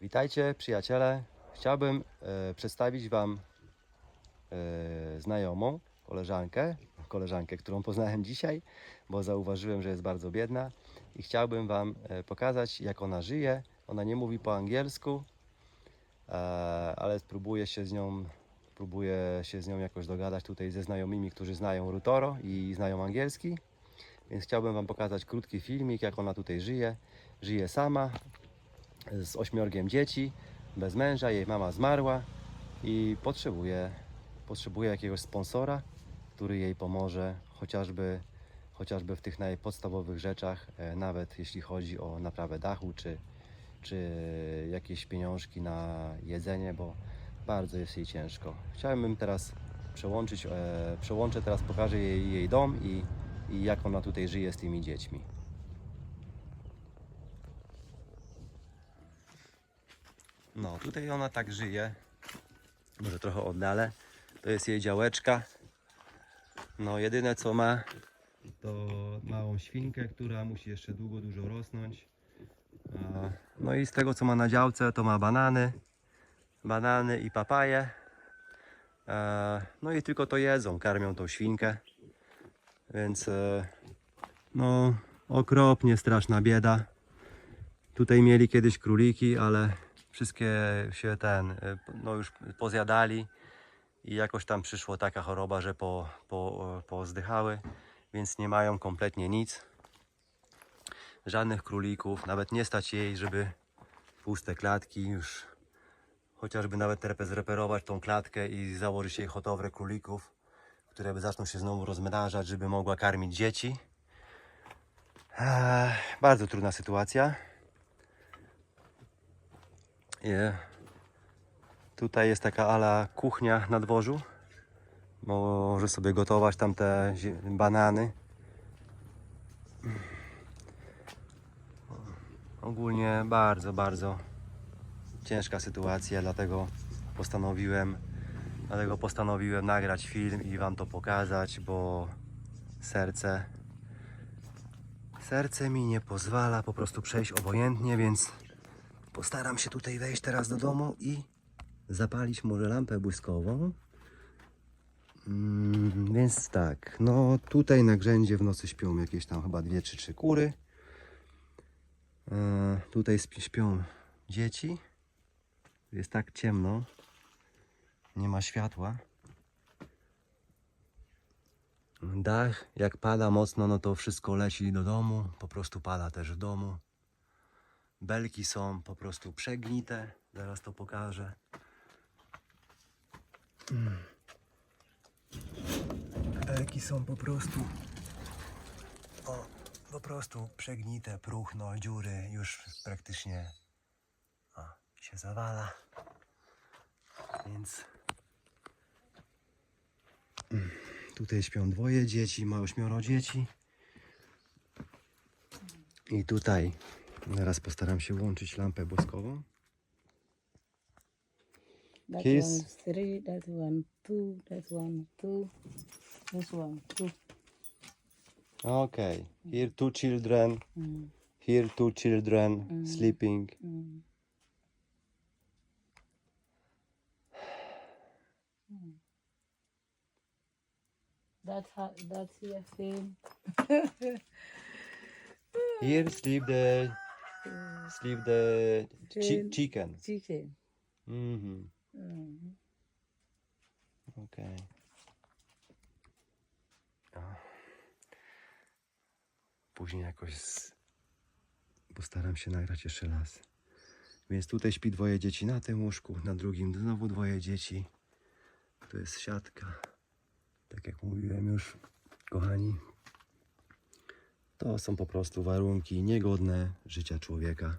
Witajcie przyjaciele. Chciałbym e, przedstawić Wam e, znajomą, koleżankę, koleżankę, którą poznałem dzisiaj, bo zauważyłem, że jest bardzo biedna i chciałbym Wam e, pokazać, jak ona żyje. Ona nie mówi po angielsku, ale spróbuję się z nią, próbuję się z nią jakoś dogadać tutaj ze znajomymi, którzy znają Rutoro i znają angielski. Więc chciałbym Wam pokazać krótki filmik, jak ona tutaj żyje. Żyje sama, z ośmiorgiem dzieci, bez męża, jej mama zmarła i potrzebuje, potrzebuje jakiegoś sponsora, który jej pomoże, chociażby, chociażby w tych najpodstawowych rzeczach, e, nawet jeśli chodzi o naprawę dachu, czy, czy jakieś pieniążki na jedzenie, bo bardzo jest jej ciężko. Chciałbym teraz przełączyć, e, przełączę teraz, pokażę jej jej dom i, i jak ona tutaj żyje z tymi dziećmi. No, tutaj ona tak żyje. Może trochę oddalę. To jest jej działeczka. No, jedyne co ma, to małą świnkę, która musi jeszcze długo, dużo rosnąć. No i z tego co ma na działce, to ma banany, banany i papaje. No i tylko to jedzą, karmią tą świnkę. Więc e, no, okropnie straszna bieda. Tutaj mieli kiedyś króliki, ale wszystkie się ten, y, no już pozjadali i jakoś tam przyszła taka choroba, że po, po, pozdychały, więc nie mają kompletnie nic. Żadnych królików, nawet nie stać jej, żeby puste klatki już chociażby nawet zreperować tą klatkę i założyć jej hodowlę królików, które by zaczną się znowu rozmnażać, żeby mogła karmić dzieci. Ech, bardzo trudna sytuacja. Tutaj jest taka ala kuchnia na dworzu. Może sobie gotować tam te banany. Ogólnie bardzo, bardzo ciężka sytuacja, dlatego postanowiłem, dlatego postanowiłem nagrać film i wam to pokazać, bo serce serce mi nie pozwala po prostu przejść obojętnie, więc Postaram się tutaj wejść teraz do domu i zapalić może lampę błyskową. Mm, więc tak, no tutaj na grzędzie w nocy śpią jakieś tam chyba dwie trzy kury. E, tutaj śpią dzieci. Jest tak ciemno, nie ma światła. Dach, jak pada mocno, no to wszystko leci do domu, po prostu pada też w domu. Belki są po prostu przegnite. Zaraz to pokażę. Mm. Belki są po prostu. O, po prostu przegnite, próchno, dziury już praktycznie o, się zawala. Więc Mm, tutaj śpią dwoje dzieci, ma ośmioro dzieci. I tutaj Zaraz postaram się włączyć lampę błyskową. That Kiss. one is three, that one two, that one two, this one two. Okay. Here two children. Mm, Here two children sleeping. mm. Mm. That's your film. Here sleep the sleep the chi Chicken. chicken. Mhm. Mm. Okej. O. Później jakoś z... postaram się nagrać jeszcze raz. Więc tutaj śpi dwoje dzieci na tym łóżku, na drugim znowu dwoje dzieci. Tu jest siatka. Tak jak mówiłem już, kochani. To są po prostu warunki niegodne życia człowieka.